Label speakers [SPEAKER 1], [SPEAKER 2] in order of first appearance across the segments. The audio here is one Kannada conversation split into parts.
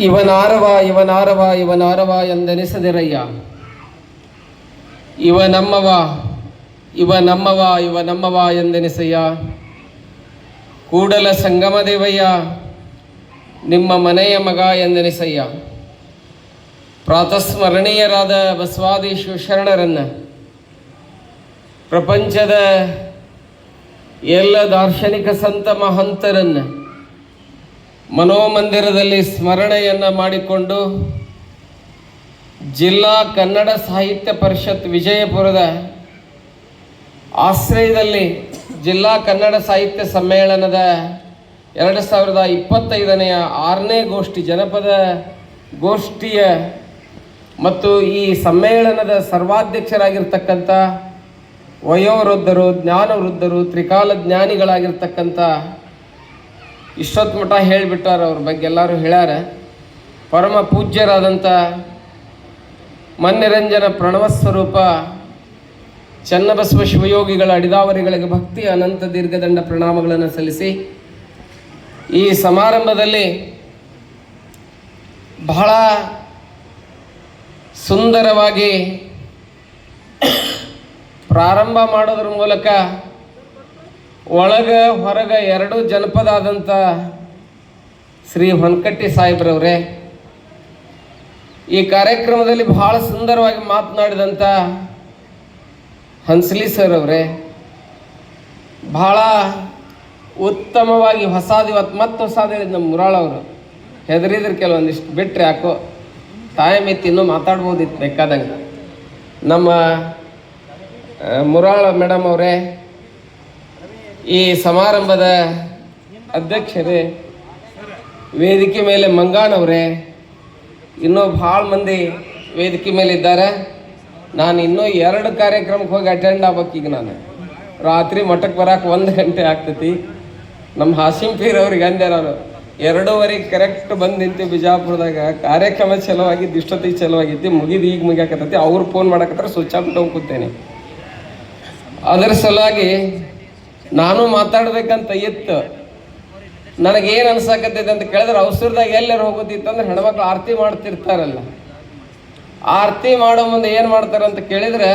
[SPEAKER 1] ಇವನಾರವ ಇವನಾರವ ಇವನಾರವ ಎಂದೆನಿಸದಿರಯ್ಯ. ಇವ ನಮ್ಮವ ಇವ ನಮ್ಮವ ಇವ ನಮ್ಮವ ಎಂದೆನಿಸಯ್ಯ. ಕೂಡಲ ಸಂಗಮದೇವಯ್ಯ, ನಿಮ್ಮ ಮನೆಯ ಮಗ ಎಂದೆನಿಸಯ್ಯ. ಪ್ರಾತಸ್ಮರಣೀಯರಾದ ಬಸವಾದಿ ಶಿವಶರಣರನ್ನು ಪ್ರಪಂಚದ ಎಲ್ಲ ದಾರ್ಶನಿಕ ಸಂತ ಮಹಂತರನ್ನು. ಮನೋಮಂದಿರದಲ್ಲಿ ಸ್ಮರಣೆಯನ್ನು ಮಾಡಿಕೊಂಡು ಜಿಲ್ಲಾ ಕನ್ನಡ ಸಾಹಿತ್ಯ ಪರಿಷತ್ ವಿಜಯಪುರದ ಆಶ್ರಯದಲ್ಲಿ ಜಿಲ್ಲಾ ಕನ್ನಡ ಸಾಹಿತ್ಯ ಸಮ್ಮೇಳನದ ಎರಡು ಸಾವಿರದ ಇಪ್ಪತ್ತೈದನೆಯ ಆರನೇ ಗೋಷ್ಠಿ ಜನಪದ ಗೋಷ್ಠಿಯ ಮತ್ತು ಈ ಸಮ್ಮೇಳನದ ಸರ್ವಾಧ್ಯಕ್ಷರಾಗಿರ್ತಕ್ಕಂಥ ವಯೋವೃದ್ಧರು, ಜ್ಞಾನವೃದ್ಧರು ತ್ರಿಕಾಲ ಜ್ಞಾನಿಗಳಾಗಿರ್ತಕ್ಕಂಥ ಇಷ್ಟೊತ್ತು ಮಠ ಹೇಳಿಬಿಟ್ಟಾರ ಅವ್ರ ಬಗ್ಗೆ ಎಲ್ಲರೂ ಹೇಳ್ಯಾರ. ಪರಮ ಪೂಜ್ಯರಾದಂಥ ಮನ್ನಿರಂಜನ ಪ್ರಣವ ಸ್ವರೂಪ ಚನ್ನಬಸವ ಶಿವಯೋಗಿಗಳ ಅಡಿದಾವರಿಗಳಿಗೆ ಭಕ್ತಿ, ಅನಂತ ದೀರ್ಘದಂಡ ಪ್ರಣಾಮಗಳನ್ನು ಸಲ್ಲಿಸಿ ಈ ಸಮಾರಂಭದಲ್ಲಿ ಬಹಳ ಸುಂದರವಾಗಿ ಪ್ರಾರಂಭ ಮಾಡೋದ್ರ ಮೂಲಕ ಒಳಗ ಹೊರಗ ಎರಡೂ ಜನಪದ ಆದಂಥ ಶ್ರೀ ಹೊನ್ಕಟ್ಟಿ ಸಾಹೇಬ್ರವ್ರೆ, ಈ ಕಾರ್ಯಕ್ರಮದಲ್ಲಿ ಬಹಳ ಸುಂದರವಾಗಿ ಮಾತನಾಡಿದಂಥ ಹನ್ಸಲಿ ಸರ್ ಅವರೇ ಬಹಳ ಉತ್ತಮವಾಗಿ ಹೊಸಾದಿ ಇವತ್ತು ಮತ್ತೆ ಹೊಸಾದ ಹೇಳಿದ್ ನಮ್ಮ ಮುರಾಳವರು ಹೆದರಿದ್ರು ಕೆಲವೊಂದಿಷ್ಟು ಬಿಟ್ಟರೆ ಯಾಕೋ ಟೈಮ್ ಇತ್ತು ಇನ್ನೂ ಮಾತಾಡ್ಬೋದಿತ್ತು ಬೇಕಾದಂಗೆ. ನಮ್ಮ ಮುರಾಳ ಮೇಡಮ್ ಅವರೇ ಈ ಸಮಾರಂಭದ ಅಧ್ಯಕ್ಷರೇ, ವೇದಿಕೆ ಮೇಲೆ ಮಂಗಾಣವ್ರೆ ಇನ್ನೂ ಭಾಳ ಮಂದಿ ವೇದಿಕೆ ಮೇಲೆ ಇದ್ದಾರೆ. ನಾನು ಇನ್ನೂ ಎರಡು ಕಾರ್ಯಕ್ರಮಕ್ಕೆ ಹೋಗಿ ಅಟೆಂಡ್ ಆಗ್ಬೇಕು ನಾನು. ರಾತ್ರಿ ಮಠಕ್ಕೆ ಬರೋಕೆ ಒಂದು ಗಂಟೆ ಆಗ್ತೈತಿ. ನಮ್ಮ ಹಾಸಿಂ ಪೀರ್ ಅವ್ರಿಗೆ ಅಂದೆ ನಾನು ಎರಡೂವರೆಗೆ ಕರೆಕ್ಟ್ ಬಂದು ನಿಂತು ಬಿಜಾಪುರದಾಗ. ಕಾರ್ಯಕ್ರಮ ಚಲೋ ಆಗಿದ್ದು ಇಷ್ಟೊತ್ತಿಗೆ ಚಲೋ ಆಗಿತ್ತು ಮುಗಿದು ಈಗ ಮುಗಿಯಾಕತ್ತೈತಿ. ಅವ್ರು ಫೋನ್ ಮಾಡಕತ್ತಾರೆ ಸ್ವಿಚ್ ಆಫ್ ಕೂತೇನೆ. ಅದರ ಸಲುವಾಗಿ ನಾನು ಮಾತಾಡ್ಬೇಕಂತ ಇತ್ತು. ನನಗೇನು ಅನ್ಸಾಕತ್ತೈತೆ ಅಂತ ಕೇಳಿದ್ರೆ ಅವಸರದಾಗ ಎಲ್ಲರೂ ಹೋಗೋದಿತ್ತು ಅಂದ್ರೆ ಹೆಣ್ಮಕ್ಳು ಆರತಿ ಮಾಡ್ತಿರ್ತಾರಲ್ಲ. ಆರತಿ ಮಾಡೋ ಮುಂದೆ ಏನು ಮಾಡ್ತಾರೆ ಅಂತ ಕೇಳಿದ್ರೆ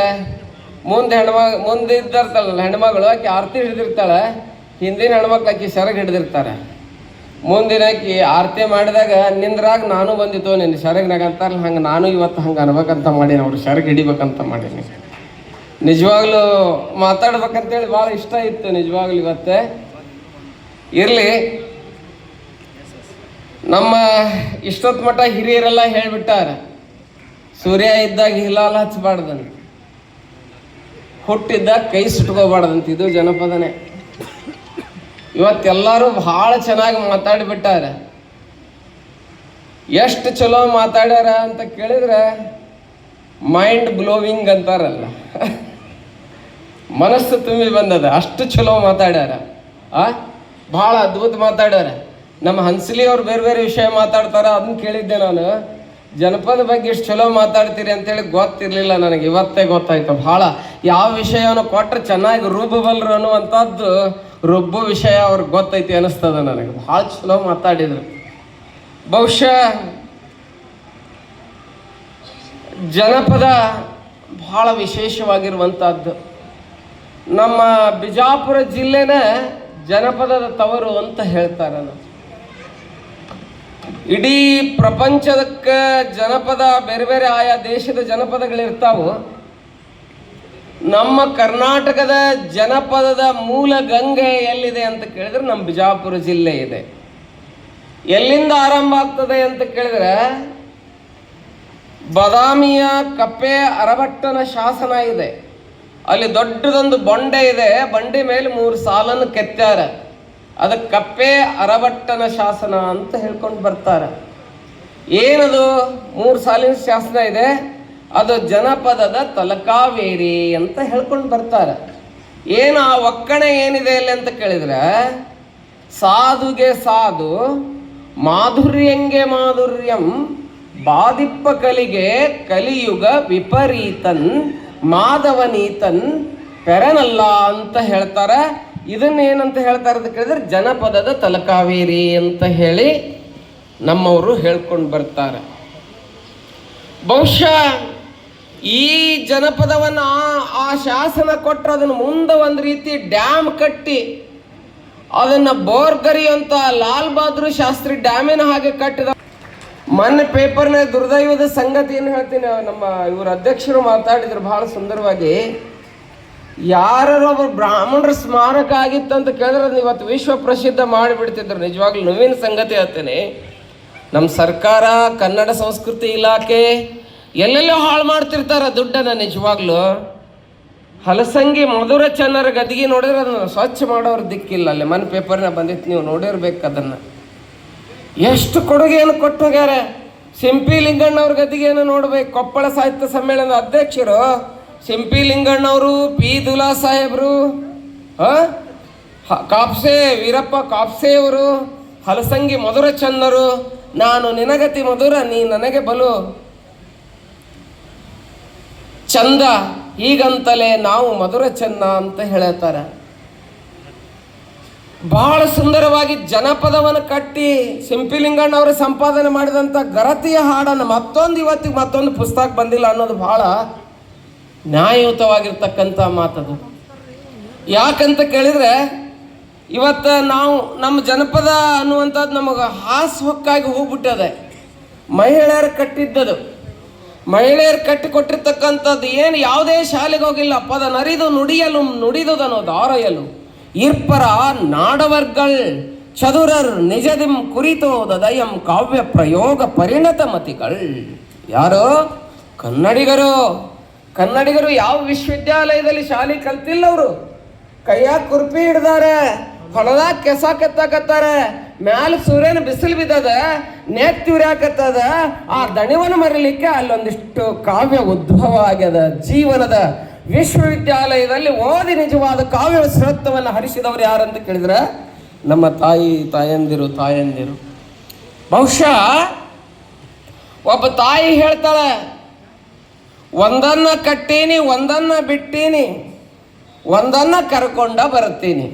[SPEAKER 1] ಮುಂದೆ ಹೆಣ್ಮ, ಮುಂದೆ ಇದ್ದಿರ್ತಾಳಲ್ಲ ಹೆಣ್ಮಗಳು ಆಕೆ ಆರತಿ ಹಿಡಿದಿರ್ತಾಳೆ, ಹಿಂದಿನ ಹೆಣ್ಮಕ್ಳು ಆಕೆ ಸೆರಗ್ ಹಿಡಿದಿರ್ತಾರೆ. ಮುಂದಿನ ಆಕಿ ಆರತಿ ಮಾಡಿದಾಗ ನಿಂದ್ರಾಗ ನಾನು ಬಂದಿತ್ತು ನಿನ್ನ ಸೆರಗ್ನಾಗ ಅಂತಾರಲ್ಲ, ಹಂಗೆ ನಾನು ಇವತ್ತು ಹಂಗೆ ಅನ್ಬೇಕಂತ ಮಾಡೀನಿ, ಅವ್ರು ಸೆರಗ್ ಹಿಡಿಬೇಕಂತ ಮಾಡೀನಿ. ನಿಜವಾಗ್ಲೂ ಮಾತಾಡ್ಬೇಕಂತೇಳಿ ಭಾಳ ಇಷ್ಟ ಇತ್ತು ನಿಜವಾಗ್ಲೂ ಇವತ್ತೆ. ಇರಲಿ. ನಮ್ಮ ಇಷ್ಟೊತ್ತು ಮಟ್ಟ ಹಿರಿಯರೆಲ್ಲ ಹೇಳ್ಬಿಟ್ಟಾರ, ಸೂರ್ಯ ಇದ್ದಾಗ ಹಿಲಾಲ್ ಹಚ್ಚಬಾರ್ದಂತ ಹುಟ್ಟಿದ್ದಾಗ ಕೈ ಸುಟ್ಕೋಬಾರ್ದಂತ, ಇದು ಜನಪದನೇ. ಇವತ್ತೆಲ್ಲರೂ ಭಾಳ ಚೆನ್ನಾಗಿ ಮಾತಾಡಿಬಿಟ್ಟಾರ. ಎಷ್ಟು ಚಲೋ ಮಾತಾಡ್ಯಾರ ಅಂತ ಕೇಳಿದ್ರೆ ಮೈಂಡ್ ಬ್ಲೋವಿಂಗ್ ಅಂತಾರಲ್ಲ. ಮನಸ್ಸು ತುಂಬಿ ಬಂದದ. ಅಷ್ಟು ಚಲೋ ಮಾತಾಡ್ಯಾರ. ಆ? ಭಾಳ ಅದ್ಭುತ ಮಾತಾಡ್ಯಾರ. ನಮ್ಮ ಹನ್ಸಲಿ ಅವ್ರು ಬೇರೆ ಬೇರೆ ವಿಷಯ ಮಾತಾಡ್ತಾರ, ಅದನ್ನ ಕೇಳಿದ್ದೆ ನಾನು. ಜನಪದ ಬಗ್ಗೆ ಇಷ್ಟು ಚಲೋ ಮಾತಾಡ್ತೀರಿ ಅಂತೇಳಿ ಗೊತ್ತಿರಲಿಲ್ಲ ನನಗೆ. ಇವತ್ತೇ ಗೊತ್ತಾಯ್ತು. ಭಾಳ. ಯಾವ ವಿಷಯವನ್ನು ಕೊಟ್ಟರೆ ಚೆನ್ನಾಗಿ ರುಬ್ಬಬಲ್ರು ಅನ್ನುವಂಥದ್ದು ರುಬ್ಬು ವಿಷಯ ಅವ್ರಿಗೆ ಗೊತ್ತೈತಿ ಅನಿಸ್ತದ ನನಗೆ. ಭಾಳ ಚಲೋ ಮಾತಾಡಿದ್ರು. ಬಹುಶಃ ಜನಪದ ಬಹಳ ವಿಶೇಷವಾಗಿರುವಂಥದ್ದು. ನಮ್ಮ ಬಿಜಾಪುರ ಜಿಲ್ಲೆನ ಜನಪದದ ತವರು ಅಂತ ಹೇಳ್ತಾರೆ ನಾವು ಇಡೀ ಪ್ರಪಂಚದಕ್ಕೆ ಜನಪದ ಬೇರೆ ಬೇರೆ ಆಯಾ ದೇಶದ ಜನಪದಗಳಿರ್ತಾವು. ನಮ್ಮ ಕರ್ನಾಟಕದ ಜನಪದದ ಮೂಲ ಗಂಗೆ ಎಲ್ಲಿದೆ ಅಂತ ಕೇಳಿದ್ರೆ ನಮ್ಮ ಬಿಜಾಪುರ ಜಿಲ್ಲೆ ಇದೆ. ಎಲ್ಲಿಂದ ಆರಂಭ ಆಗ್ತದೆ ಅಂತ ಕೇಳಿದ್ರೆ ಬದಾಮಿಯ ಕಪ್ಪೆ ಅರಬಟ್ಟನ ಶಾಸನ ಇದೆ. ಅಲ್ಲಿ ದೊಡ್ಡದೊಂದು ಬಂಡೆ ಇದೆ. ಬಂಡೆ ಮೇಲೆ ಮೂರು ಸಾಲನ್ನು ಕೆತ್ತಾರ. ಅದಕ್ಕೆ ಕಪ್ಪೆ ಅರಬಟ್ಟನ ಶಾಸನ ಅಂತ ಹೇಳ್ಕೊಂಡು ಬರ್ತಾರೆ. ಏನದು? ಮೂರು ಸಾಲಿನ ಶಾಸನ ಇದೆ. ಅದು ಜನಪದದ ತಲಕಾವೇರಿ ಅಂತ ಹೇಳ್ಕೊಂಡು ಬರ್ತಾರೆ. ಏನು ಆ ಒಕ್ಕಣೆ ಏನಿದೆ ಅಲ್ಲಿ ಅಂತ ಕೇಳಿದ್ರೆ, ಸಾಧುಗೆ ಸಾಧು, ಮಾಧುರ್ಯಂಗೆ ಮಾಧುರ್ಯಂ ಬಾದಿಪ್ಪ ಕಲಿಗೆ ಕಲಿಯುಗ ವಿಪರೀತನ್ ಮಾಧವನೀತನ್ ಪೆರನಲ್ಲ ಅಂತ ಹೇಳ್ತಾರೆ. ಇದನ್ನೇನಂತ ಹೇಳ್ತಾರೆ ಅಂತ ಕೇಳಿದ್ರೆ, ಜನಪದದ ತಲಕಾವೇರಿ ಅಂತ ಹೇಳಿ ನಮ್ಮವರು ಹೇಳ್ಕೊಂಡು ಬರ್ತಾರೆ. ಬಹುಶಃ ಈ ಜನಪದವನ್ನು ಆ- ಆ ಶಾಸನ ಕೊಟ್ಟರೆ ಅದನ್ನು ಮುಂದೆ ಒಂದು ರೀತಿ ಡ್ಯಾಮ್ ಕಟ್ಟಿ, ಅದನ್ನು ಅಂತ ಲಾಲ್ ಬಹದ್ದೂರ್ ಶಾಸ್ತ್ರಿ ಡ್ಯಾಮಿನ ಹಾಗೆ ಕಟ್ಟಿದ ಮೊನ್ನೆ ಪೇಪರ್ನ ದುರ್ದೈವದ ಸಂಗತಿ ಏನು ಹೇಳ್ತೀನಿ. ನಮ್ಮ ಇವರ ಅಧ್ಯಕ್ಷರು ಮಾತಾಡಿದ್ರು ಬಹಳ ಸುಂದರವಾಗಿ. ಯಾರು ಒಬ್ಬ ಬ್ರಾಹ್ಮಣರ ಸ್ಮಾರಕ ಆಗಿತ್ತು ಅಂತ ಕೇಳಿದ್ರೆ ಇವತ್ತು ವಿಶ್ವ ಪ್ರಸಿದ್ಧ ಮಾಡಿಬಿಡ್ತಿದ್ರು. ನಿಜವಾಗ್ಲೂ ನೋವಿನ ಸಂಗತಿ ಹೇಳ್ತೇನೆ. ನಮ್ಮ ಸರ್ಕಾರ, ಕನ್ನಡ ಸಂಸ್ಕೃತಿ ಇಲಾಖೆ ಎಲ್ಲೆಲ್ಲೋ ಹಾಳು ಮಾಡ್ತಿರ್ತಾರೆ ದುಡ್ಡನ್ನ ನಿಜವಾಗ್ಲೂ. ಹಲಸಂಗಿ ಮಧುರ ಚನ್ನರ ಗದಿಗೆ ನೋಡಿದ್ರೆ ಅದನ್ನು ಸ್ವಚ್ಛ ಮಾಡೋರು ದಿಕ್ಕಿಲ್ಲ. ಅಲ್ಲಿ ಮನ್ ಪೇಪರ್ನ ಬಂದಿತ್ತು. ನೀವು ನೋಡಿರ್ಬೇಕು ಅದನ್ನು. ಎಷ್ಟು ಕೊಡುಗೆಯನ್ನು ಕೊಟ್ಟು ಹೋಗ್ಯಾರ? ಸಿಂಪಿ ಲಿಂಗಣ್ಣವ್ರ ಗದಿಗೆಯನ್ನು ನೋಡ್ಬೇಕು. ಕೊಪ್ಪಳ ಸಾಹಿತ್ಯ ಸಮ್ಮೇಳನದ ಅಧ್ಯಕ್ಷರು ಸಿಂಪಿ ಲಿಂಗಣ್ಣವರು, ಪಿ ದುಲಾ ಸಾಹೇಬರು? ಕಾಪ್ಸೆ, ವೀರಪ್ಪ ಕಾಪ್ಸೆ ಅವರು, ಹಲಸಂಗಿ ಮಧುರ ಚಂದರು. ನಾನು ನಿನಗತಿ ಮಧುರ, ನೀ ನನಗೆ ಬಲು. ಚಂದ, ಈಗಂತಲೇ ನಾವು ಮಧುರ ಚಂದ ಅಂತ ಹೇಳ್ತಾರೆ. ಬಹಳ ಸುಂದರವಾಗಿ ಜನಪದವನ್ನು ಕಟ್ಟಿ ಸಿಂಪಿಲಿಂಗಣ್ಣ ಅವರು ಸಂಪಾದನೆ ಮಾಡಿದಂಥ ಗರತಿಯ ಹಾಡನ್ನು ಮತ್ತೊಂದು ಇವತ್ತಿಗೆ ಮತ್ತೊಂದು ಪುಸ್ತಕ ಬಂದಿಲ್ಲ ಅನ್ನೋದು ಬಹಳ ನ್ಯಾಯಯುತವಾಗಿರ್ತಕ್ಕಂಥ ಮಾತದು. ಯಾಕಂತ ಕೇಳಿದ್ರೆ ಇವತ್ತು ನಾವು ನಮ್ಮ ಜನಪದ ಅನ್ನುವಂಥದ್ದು ನಮಗೆ ಹಾಸು ಹೊಕ್ಕಾಗಿ ಹೋಗ್ಬಿಟ್ಟದೆ. ಮಹಿಳೆಯರು ಕಟ್ಟಿದ್ದದು. ಮಹಿಳೆಯರು ಕಟ್ಟಿಕೊಟ್ಟಿರ್ತಕ್ಕಂಥದ್ದು ಏನು ಯಾವುದೇ ಶಾಲೆಗೆ ಹೋಗಿಲ್ಲ. ಪದ ನರಿದು ನುಡಿಯಲು ನುಡಿದುದನ್ನೋದು ದಾರಯಲು. ಇರ್ಪರ ನಾಡವರ್ಗಳ್ ಚದುರರ್ ನಿಜದಿಂ ಕುರಿತೋದ ದಯಂ ಕಾವ್ಯ ಪ್ರಯೋಗ ಪರಿಣತ ಮತಿಗಳ್. ಯಾರು? ಕನ್ನಡಿಗರು. ಕನ್ನಡಿಗರು ಯಾವ ವಿಶ್ವವಿದ್ಯಾಲಯದಲ್ಲಿ ಶಾಲೆ ಕಲ್ತಿಲ್ಲ ಅವರು ಕೈಯಾಗ ಕುರ್ಪಿ ಹಿಡ್ದಾರೆ, ಹೊಲದಾಗ ಕೆಸ ಕೆತ್ತಾಕತ್ತಾರೆ, ಮ್ಯಾಲ ಸೂರ್ಯನ ಬಿಸಿಲು ಬಿದ್ದದ ನೆತ್ತಿ ಹಾಕತ್ತದ, ಆ ದಣಿವನ್ನು ಮರಿಲಿಕ್ಕೆ ಅಲ್ಲೊಂದಿಷ್ಟು ಕಾವ್ಯ ಉದ್ಭವ ಆಗ್ಯದ. ಜೀವನದ ವಿಶ್ವವಿದ್ಯಾಲಯದಲ್ಲಿ ಓದಿ ನಿಜವಾದ ಕಾವ್ಯ ಶ್ರತ್ವವನ್ನು ಹರಿಸಿದವರು ಯಾರಂತ ಕೇಳಿದ್ರೆ, ನಮ್ಮ ತಾಯಿ, ತಾಯಂದಿರು ತಾಯಂದಿರು. ಬಹುಶಃ ಒಬ್ಬ ತಾಯಿ ಹೇಳ್ತಾಳೆ, ಒಂದನ್ನ ಕಟ್ಟೀನಿ, ಒಂದನ್ನ ಬಿಟ್ಟೀನಿ, ಒಂದನ್ನ ಕರ್ಕೊಂಡ ಬರುತ್ತೀನಿ.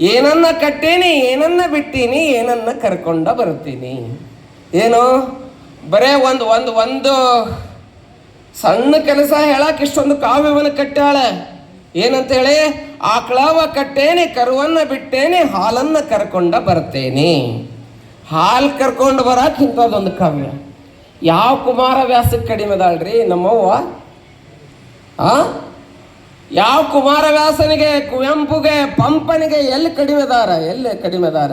[SPEAKER 1] ಏನನ್ನ ಕಟ್ಟೀನಿ, ಏನನ್ನ ಬಿಟ್ಟೀನಿ, ಏನನ್ನ ಕರ್ಕೊಂಡ ಬರುತ್ತೀನಿ. ಏನು? ಬರೇ ಒಂದು ಒಂದು ಒಂದು ಸಣ್ಣ ಕೆಲಸ ಹೇಳಕ್ಕೆ ಇಷ್ಟೊಂದು ಕಾವ್ಯವನ್ನು ಕಟ್ಟಾಳೆ ಏನಂತ ಹೇಳಿ ಆಕಳವ ಕಟ್ಟೇನಿ, ಕರುವನ್ನ ಬಿಟ್ಟೇನಿ, ಹಾಲನ್ನ ಕರ್ಕೊಂಡ ಬರ್ತೇನೆ. ಹಾಲು ಕರ್ಕೊಂಡು ಬರಕ್ಕೆ ಇಂಥದ್ದೊಂದು ಕಾವ್ಯ. ಯಾವ ಕುಮಾರ ವ್ಯಾಸಕ್ಕೆ ಕಡಿಮೆ ಅದಾಳ್ರಿ ನಮ್ಮವ್ವ? ಆ? ಯಾವ ಕುಮಾರವ್ಯಾಸನಿಗೆ ಕುವೆಂಪುಗೆ, ಪಂಪನಿಗೆ ಎಲ್ಲಿ ಕಡಿಮೆದಾರ ಎಲ್ಲಿ ಕಡಿಮೆದಾರ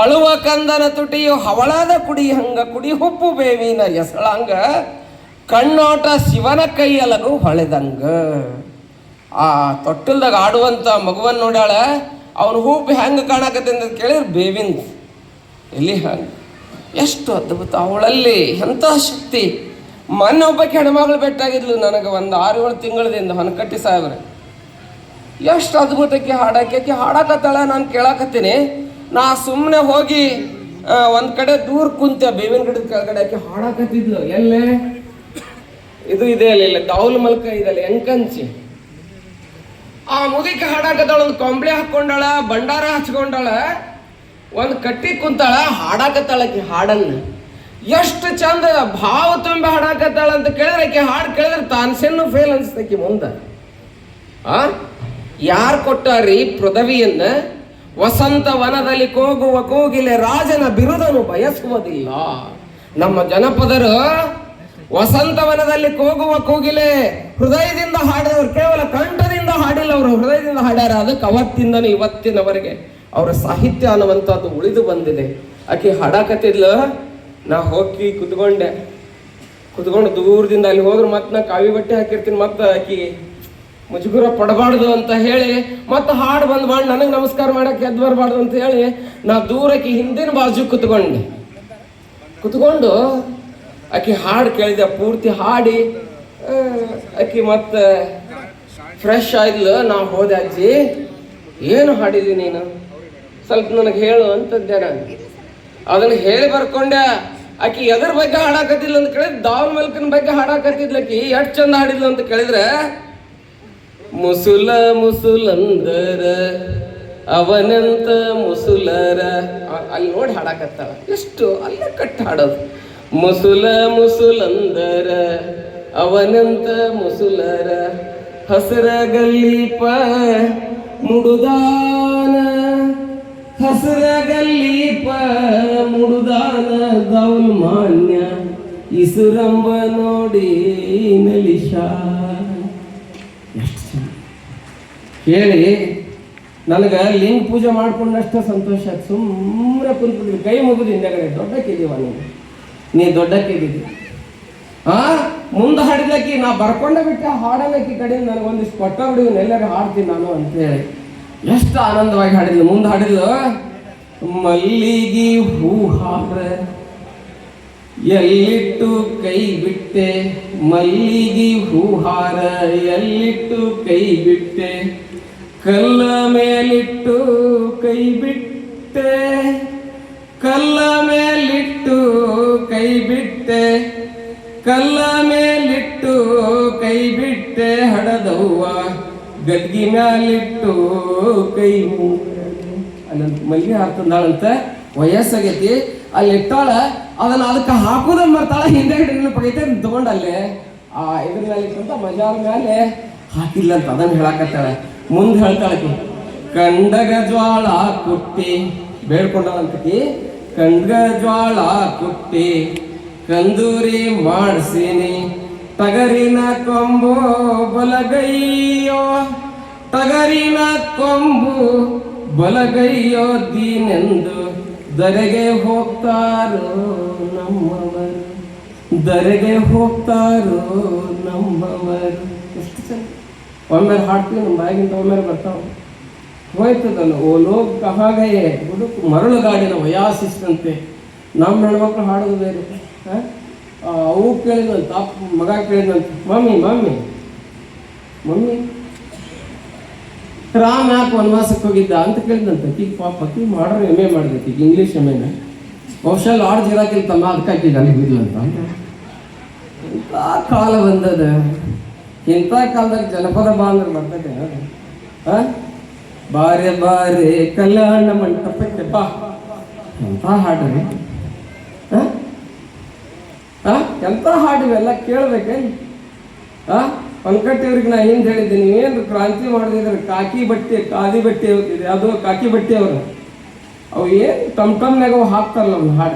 [SPEAKER 1] ಅಳುವ ಕಂದನ ತುಟಿಯು ಹವಳಾದ ಕುಡಿ ಹಂಗ, ಕುಡಿ ಹುಪ್ಪು ಬೇವಿನ ಎಸಳಂಗ ಕಣ್ಣೋಟ ಶಿವನ ಕೈಯಲಗು ಹೊಳೆದಂಗ. ಆ ತೊಟ್ಟಲ್ದಾಗ ಆಡುವಂತ ಮಗುವನ್ನ ನೋಡ್ಯಾಳ, ಅವನ ಹೂಪು ಹೆಂಗೆ ಕಾಣಕತ್ತೆ ಅಂತ ಕೇಳಿದ್ರೆ ಬೇವಿಂದ. ಎಲ್ಲಿ ಹಂಗ? ಎಷ್ಟು ಅದ್ಭುತ, ಅವಳಲ್ಲಿ ಎಂಥ ಶಕ್ತಿ. ಮೊನ್ನೆ ಒಬ್ಬ ಹೆಣ್ಮಗಳು ಬೆಟ್ಟಾಗಿದ್ಲು, ನನಗೆ ಒಂದು ಆರು ಏಳು ತಿಂಗಳದಿಂದ ಹೊನಕಟ್ಟಿ ಸಾಹೇಬ್ರೆ. ಎಷ್ಟು ಅದ್ಭುತಕ್ಕೆ ಹಾಡಕ್ಕೆ ಹಾಡಾಕತ್ತಾಳ, ನಾನು ಕೇಳಾಕತ್ತೀನಿ. ನಾ ಸುಮ್ಮನೆ ಹೋಗಿ ಒಂದು ಕಡೆ ದೂರ ಕುಂತ, ಬೇವಿನ ಗಿಡದ ಕೆಳಗಡೆ ಹಾಡಾಕತ್ತಿದ್ಲು. ಎಲ್ಲೇ? ಇದು ಇದೆ ಅಲ್ಲ ದೌಲ್ ಮಲ್ಕ ಇದಲ್ಲ ಎಂಕಂಚಿ ಆ ಮುದಿಕ ಹಾಡಾಕತ್ತಾಳ, ಒಂದು ಕೊಂಬಳೆ ಹಾಕೊಂಡಾಳ ಭಂಡಾರ ಹಚ್ಕೊಂಡಾಳ, ಒಂದು ಕಟ್ಟಿ ಕುಂತಾಳ, ಹಾಡಾಕತ್ತಾಳ ಆಕಿ ಹಾಡನ್ನ. ಎಷ್ಟು ಚಂದ ಭಾವ ತುಂಬಿ ಹಾಡಾಕತ್ತಾಳ ಅಂತ ಕೇಳಿದ್ರೆ ಆಕಿ ಹಾಡು ಕೇಳಿದ್ರೆ ತಾನ್ಸೆನ್ನು ಫೇಲ್ ಅನ್ಸ್ತಕಿ ಮುಂದೆ. ಆ? ಯಾರು ಕೊಟ್ಟಾರಿ ಪೃಥವಿಯನ್ನ? ವಸಂತ ವನದಲ್ಲಿ ಕೂಗುವ ಕೋಗಿಲೆ ರಾಜನ ಬಿರುದನು ಬಯಸುವುದಿಲ್ಲ. ನಮ್ಮ ಜನಪದರು ವಸಂತವನದಲ್ಲಿ ಕೂಗುವ ಕೂಗಿಲೆ ಹೃದಯದಿಂದ ಹಾಡಿದವರು, ಕೇವಲ ಕಂಠದಿಂದ ಹಾಡಿಲ್ಲ ಅವರು, ಹೃದಯದಿಂದ ಹಾಡ್ಯಾರ. ಅದಕ್ಕೆ ಅವತ್ತಿಂದನೂ ಇವತ್ತಿನವರೆಗೆ ಅವರ ಸಾಹಿತ್ಯ ಅನ್ನುವಂಥದ್ದು ಉಳಿದು ಬಂದಿದೆ. ಆಕೆ ಹಾಡಾಕತ್ತಿದ್ಲು, ನಾ ಹೋಗಿ ಕುತ್ಕೊಂಡೆ. ಕುತ್ಕೊಂಡು ದೂರದಿಂದ ಅಲ್ಲಿ ಹೋದ್ರೆ ಮತ್ತೆ ನಾ ಕಾವಿ ಬಟ್ಟೆ ಹಾಕಿರ್ತೀನಿ, ಮತ್ತೆ ಆಕಿ ಮುಜುಗುರ ಪಡಬಾರ್ದು ಅಂತ ಹೇಳಿ, ಮತ್ತೆ ಹಾಡು ಬಂದ್ ನನಗೆ ನಮಸ್ಕಾರ ಮಾಡಕ್ಕೆ ಎದ್ದು ಬರಬಾರ್ದು ಅಂತ ಹೇಳಿ ನಾ ದೂರಕ್ಕೆ ಹಿಂದಿನ ಬಾಜು ಕುತ್ಕೊಂಡೆ. ಕುತ್ಕೊಂಡು ಆಕಿ ಹಾಡು ಕೇಳಿದೆ, ಪೂರ್ತಿ ಹಾಡಿ ಆಕೆ ಮತ್ತೆ ಫ್ರೆಶ್ ಆಯ್ದ್ಲು ನಾ ಹೋದೆ, ಅಜ್ಜಿ, ಏನು ಹಾಡಿದಿ ನೀನು? ಸ್ವಲ್ಪ ನನಗೆ ಹೇಳು ಅಂತಂದೆ ನಾನು. ಅದನ್ನ ಹೇಳಿ ಬರ್ಕೊಂಡೆ. ಆಕಿ ಎದ್ರ ಬಗ್ಗೆ ಹಾಡಾಕತ್ತಿಲ್ಲ ಅಂತ ಕೇಳಿದ್ರೆ ದಾವ್ ಮಲ್ಕನ ಬಗ್ಗೆ ಹಾಡಾಕತ್ತಿದ್ಲ ಆಕಿ. ಎಷ್ಟು ಚಂದ ಹಾಡಿದ್ಲು ಅಂತ ಕೇಳಿದ್ರೆ, ಮುಸುಲ ಮುಸುಲಂದರ, ಅವನಂತ ಮುಸುಲರ. ಅಲ್ಲಿ ನೋಡಿ ಹಾಡಾಕತ್ತಾಳ. ಎಷ್ಟು ಅಲ್ಲೇ ಕಟ್ಟಿ ಹಾಡೋದು. ಮುಸುಲ ಮುಸುಲಂದರ, ಅವನಂತ ಮುಸುಲರ ಹಸರ ಗಲ್ಲೀಪ ಮುಡುದಾನ. ಹಸರ ಗಲ್ಲೀಪ ಮುಡುದಾನ ದೌಲ್ ಮಾನ್ಯ, ಇಸುರಂಬ ನೋಡಿ ನಲಿಶ. ಕೇಳಿ, ನನಗೆ ಲಿಂಗ ಪೂಜೆ ಮಾಡ್ಕೊಂಡಷ್ಟ ಸಂತೋಷ. ಸುಮ್ಮನೆ ಕುಂತ್ಬಿಡ್ರಿ ಕೈ ಮುಗಿದು ಹಿಂದೆಗಡೆ ಕೇಳಿವ ನೀನು ನೀ ದೊಡ್ಡಕ್ಕಿದ್ದೀವಿ ಆ? ಮುಂದೆ ಹಾಡಿದಕ್ಕಿ ನಾ ಬರ್ಕೊಂಡ ಬಿಟ್ಟೆ, ಹಾಡಲಕ್ಕಿ ಕಡೆ ನನಗೆ ಒಂದಿಷ್ಟು ಕೊಟ್ಟ ಬಿಡಿ ಎಲ್ಲರೂ ಹಾಡ್ತೀನಿ ನಾನು ಅಂತೇಳಿ. ಎಷ್ಟು ಆನಂದವಾಗಿ ಹಾಡಿದ್ಲು. ಮುಂದೆ ಹಾಡಿದ್ಲು, ಮಲ್ಲಿಗೆ ಹೂ ಹಾರ ಎಲ್ಲಿಟ್ಟು ಕೈ ಬಿಟ್ಟೆ, ಮಲ್ಲಿಗೆ ಹೂಹಾರ ಎಲ್ಲಿಟ್ಟು ಕೈ ಬಿಟ್ಟೆ, ಕಲ್ಲ ಮೇಲಿಟ್ಟು ಕೈ ಬಿಟ್ಟೆ, ಕಲ್ಲ ಕಲ್ಲ ಮೇಲಿಟ್ಟು ಕೈ ಬಿಟ್ಟೆ ಹಡದವ್ವ. ಗದ್ಗಿ ಮ್ಯಾಲಿಟ್ಟು ಕೈ ಅಲ್ಲಂತ ಮಲ್ಲಿ ಹಾಕ್ತಂದಾಳಂತ. ವಯಸ್ಸಾಗೈತಿ. ಅಲ್ಲಿ ಇಟ್ಟಾಳ, ಅದನ್ನ ಅದಕ್ಕೆ ಹಾಕೋದ ಮರ್ತಾಳ ಹಿಂದೆ ನೆನಪಾಗೈತೆ ಅದನ್ನ ತಗೊಂಡ್ ಅಲ್ಲೇ. ಆ ಇದ್ರ ಮೇಲೆ ಇಟ್ಟಂತ ಮಜಾರ ಮೇಲೆ ಹಾಕಿಲ್ಲ ಅಂತ ಅದನ್ನ ಹೇಳಾಕತ್ತಾಳೆ. ಮುಂದೆ ಹೇಳ್ತಾಳೆ ಕಂಡಗ ಜ್ವಾಳ ಕುಟ್ಟಿ. ಬೇಡ್ಕೊಂಡಳಂತಕಿ, ಕಂಡಗ ಜ್ವಾಳ ಕುಟ್ಟಿ. ಕಂದೂರಿ ಮಾಡ್ಸೀನಿ. ಟಗರಿನ ಕೊಂಬು ಬಲಗೈಯೋ. ಟಗರಿನ ಕೊಂಬು ಬಲಗೈಯೋ ದೀನೆಂದು ದರೆಗೆ ಹೋಗ್ತಾರೋ ನಮ್ಮವರು. ದರೆಗೆ ಹೋಗ್ತಾರೋ ನಮ್ಮವರು. ಎಷ್ಟು ಚಂದ. ಒಮ್ಮೆ ಹಾಡ್ತೀವಿ ನಮ್ಮ ಬಾಯಿಗಿಂತ ಒಮ್ಮೆ ಬರ್ತಾವ. ಹೋಯ್ತದಲ್ಲ, ಓ ಲೋಕ ಹಾಗೆಯೇ, ಹುಡುಕು ಮರಳುಗಾಡಿನ ವಯಾಸಿಸ್ತಂತೆ ನಮ್ಮ ಹೆಣ್ಮಕ್ಳು ಹಾಡೋದು ಬೇರೆ. ಅವು ಕೇಳಿದಂತ ಅಪ್ಪ ಮಗ ಕೇಳಿದಂತ ಮಮ್ಮಿ ಮಮ್ಮಿ. ಮಮ್ಮಿ? ರಾಮ್ ಯಾಕೆ ವನವಾಸಕ್ಕೆ ಹೋಗಿದ್ದ ಅಂತ ಕೇಳಿದಂತ ಈಗ ಪಾಪ ಆಕಿ ಮಾಡೋರು ಎಂ ಎ ಮಾಡಿದೈತಿ ಈಗ ಇಂಗ್ಲೀಷ್ ಎಂ ಎನ ಬಹುಶಃ ಲಾಡ್ಜ್ ಇರಾಕಿಲ್ತಮ್ಮ ಅದಕ್ಕೆ ಆಕಿಗೆ ಅಲ್ಲಿ ಬಿದ್ಲಂತ ಇಂಥ ಕಾಲ ಬಂದದ? ಇಂಥ ಕಾಲದಾಗ ಜನಪದ ಬಾಂಧವ್ರು ಬರ್ತದೆ ಆ ಬಾರೆ ಬಾರೆ ಕಲ್ಯಾಣ ಮಂಟಪಕ್ಕೆ ಬಾ. ಎಂಥ ಹಾಡ್ರಿ? ಆ? ಎಂಥ ಹಾಡಿವೆಲ್ಲ ಕೇಳಬೇಕೇನು ಆ? ಪಂಕಟ್ಟಿಯವ್ರಿಗೆ ನಾ ಏನು ಹೇಳಿದ್ದೀನಿ ಏನು ಕ್ರಾಂತಿ ಮಾಡಿದ್ರೆ ಕಾಕಿ ಬಟ್ಟೆ, ಕಾದಿ ಬಟ್ಟೆ ಇದೆ ಅದು ಕಾಕಿ ಬಟ್ಟೆ ಅವರು. ಅವು ಏನು ಟಮ್ ಟಮ್ನಾಗ ಅವು ಹಾಕ್ತಾರಲ್ಲ ಒಂದು ಹಾಡ.